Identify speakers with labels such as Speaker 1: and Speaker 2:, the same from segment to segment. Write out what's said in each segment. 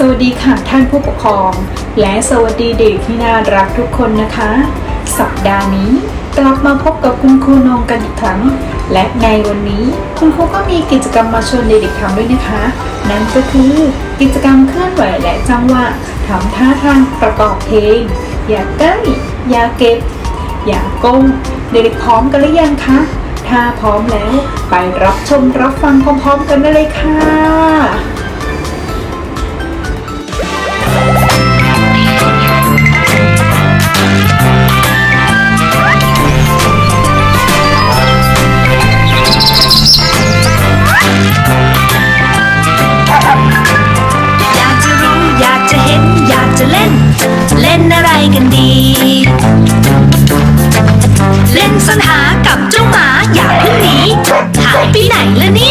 Speaker 1: สวัสดีค่ะท่านผู้ปกครอง และสวัสดีเด็กที่น่ารักทุกคนนะคะ สัปดาห์นี้กลับมาพบกับคุณครูนงกันอีกครั้ง และในวันนี้คุณครูก็มีกิจกรรมมาชวนเด็กๆทำด้วยนะคะ นั่นก็คือกิจกรรมเคลื่อนไหวและจังหวะทำท่าทางประกอบเพลง อย่าใกล้อย่าเก็บ อย่าก้มเด็กๆพร้อมกันหรือยังคะถ้าพร้อมแล้วไปรับชมรับฟังพร้อมๆ กันได้เลยค่ะ
Speaker 2: หายไปไ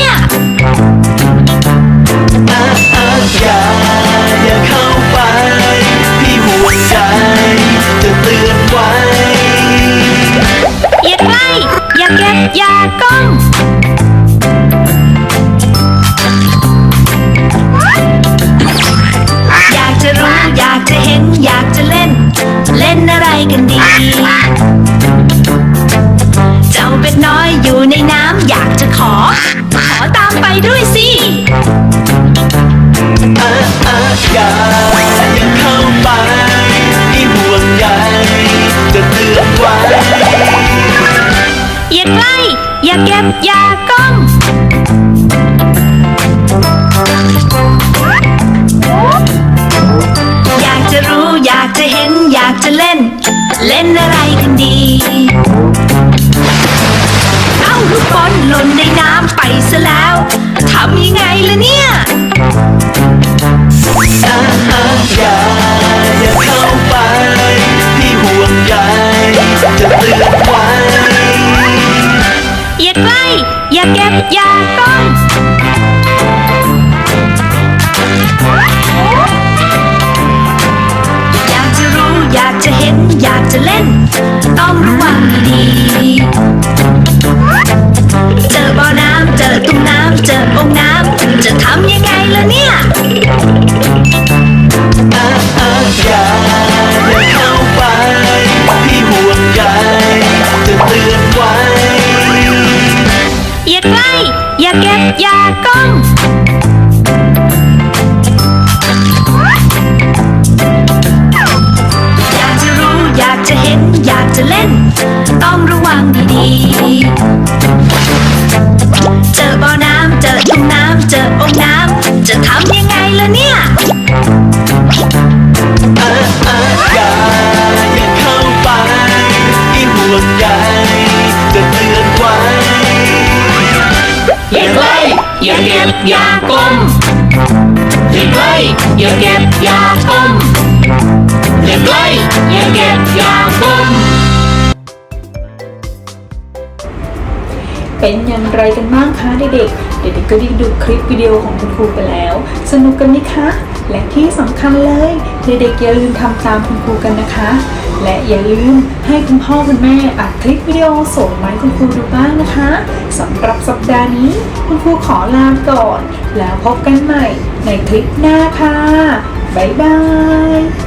Speaker 2: อ
Speaker 3: ขอ
Speaker 2: ตามไปด้วยสิ
Speaker 3: อาอาอย่าอย่าเข้าไปพี่ห่วงใยจะเตือนไว้
Speaker 2: อย่าใกล้ อย่าเก็บ อย่าก้ม อยากจะรู้อยากจะเห็นอยากจะเล่น เล่นอะไรกันดีาลูกบอลหล่นในน้ำไปซะแล้วทำยังไงล่ะเนี่ย ดี เจอบ่อน้ำเจอทุ่งน้ำเจอองค์น้ำจะทำยังไงล่ะเนี่ย
Speaker 3: อาอาอย่าอย่าเข้าไปพี่ห่วงใยจะเตือนไว้
Speaker 4: อย่าใกล้อย่าเก็บอย่าก้มอย่าใกล้อย่าเก็บอย่าก้มอย่าใกล้อย่าเก็บอย่าก้ม
Speaker 1: เป็นอย่างไรกันบ้างคะเด็กๆ เด็กๆก็ได้ดูคลิปวิดีโอของคุณครูไปแล้ว สนุกกันไหมคะ และที่สำคัญเลย เด็กๆอย่าลืมทำตามคุณครูกันนะคะ และอย่าลืมให้คุณพ่อคุณแม่อัดคลิปวิดีโอส่งมาให้คุณครูดูบ้างนะคะสำหรับสัปดาห์นี้คุณครูขอลาก่อน แล้วพบกันใหม่ในคลิปหน้าค่ะบ๊ายบาย